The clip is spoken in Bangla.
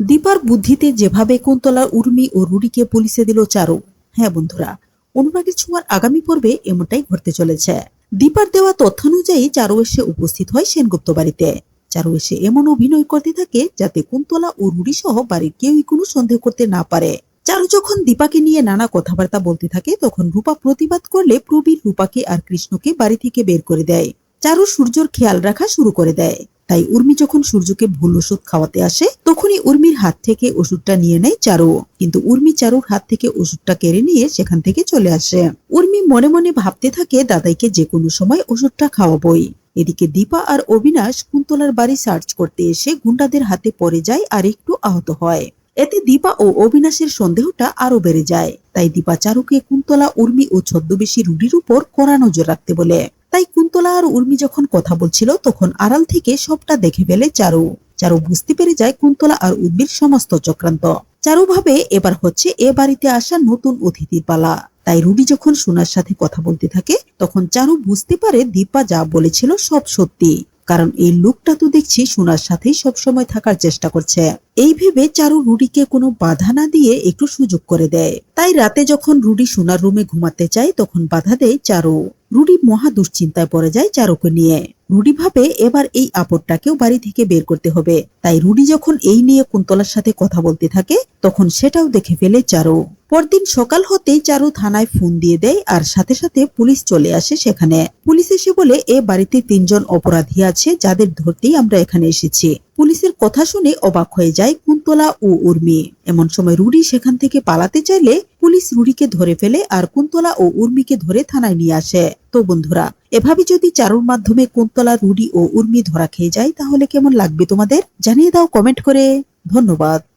দীপার বুদ্ধিতে যেভাবে কুন্তলা উর্মি ও রুডিকে পুলিশে দিল চারু। হ্যাঁ বন্ধুরা, অনুরাগের ছোঁয়ার আগামী পর্বে এমনটাই ঘটতে চলেছে। দীপার দেওয়া তথ্য অনুযায়ী চারু এসে উপস্থিত হয় সেনগুপ্ত বাড়িতে। চারু এসে এমন অভিনয় করতে থাকে যাতে কুন্তলা ও রুডি সহ বাড়ির কেউই কোনো সন্দেহ করতে না পারে। চারু যখন দীপাকে নিয়ে নানা কথাবার্তা বলতে থাকে, তখন রূপা প্রতিবাদ করলে প্রবীর রূপাকে আর কৃষ্ণকে বাড়ি থেকে বের করে দেয়। চারু সূর্যর খেয়াল রাখা শুরু করে দেয়। তাই উর্মি যখন সূর্যকে ভুল ওষুধ খাওয়াতে আসে, তখনই উর্মির হাত থেকে ওষুধটা নিয়ে নেয় চারু। কিন্তু উর্মি চারুর হাত থেকে ওষুধটা কেড়ে নিয়ে সেখান থেকে চলে আসে। উর্মি মনে মনে ভাবতে থাকে দাদাইকে যে কোনো সময় ওষুধটা খাওয়াবই। এদিকে দীপা আর অবিনাশ কুন্তলার বাড়ি সার্চ করতে এসে গুন্ডাদের হাতে পড়ে যায় আর একটু আহত হয়। এতে দীপা ও অবিনাশের সন্দেহটা আরও বেড়ে যায়। তাই দীপা চারুকে কুন্তলা, উর্মি ও ছদ্মবেশী রুডির উপর কড়া নজর রাখতে বলে। তাই কুন্তলা আর উর্মি যখন কথা বলছিল, তখন আড়াল থেকে সবটা দেখে ফেলে চারু। চারু বুঝতে পেরে যায় কুন্তলা আর উর্মির সমস্ত চক্রান্ত। চারু ভাবে, এবার হচ্ছে এ বাড়িতে আসা নতুন অতিথির পালা। তাই রুডি যখন সোনার সাথে কথা বলতে থাকে, তখন চারু বুঝতে পারে দীপা যা বলেছিল সব সত্যি। কারণ এই লোকটা তো দেখছি সোনার সাথেই সবসময় থাকার চেষ্টা করছে। এই ভেবে চারু রুডিকে কোনো বাধা না দিয়ে একটু সুযোগ করে দেয়। তাই রাতে যখন রুডি সোনার রুমে ঘুমাতে চায় তখন বাধা দেয় চারু। রুডি মহা দুশ্চিন্তায় পড়ে যায় চারুকে নিয়ে। রুডি ভাবে এবার এই আপদটাকেও বাড়ি থেকে বের করতে হবে। তাই রুডি যখন এই নিয়ে কুন্তলার সাথে কথা বলতে থাকে, তখন সেটাও দেখে ফেলে চারু। পরদিন সকাল হতেই চারু থানায় ফোন দিয়ে দেয় আর সাথে সাথে পুলিশ চলে আসে সেখানে। পুলিশ এসে বলে, এ বাড়িতে তিনজন অপরাধী আছে, যাদের ধরতেই আমরা এখানে এসেছি। পুলিশের কথা শুনে অবাক হয়ে যায় কুন্তলা ও উর্মি। এমন সময় রুডি সেখান থেকে পালাতে চাইলে পুলিশ রুডিকে ধরে ফেলে আর কুন্তলা ও উর্মিকে ধরে থানায় নিয়ে আসে। তো বন্ধুরা এভাবে যদি চারুর মাধ্যমে কুন্তলা, রুডি ও উর্মি ধরা খেয়ে যায়, তাহলে কেমন লাগবে তোমাদের? জানিয়ে দাও কমেন্ট করে। ধন্যবাদ।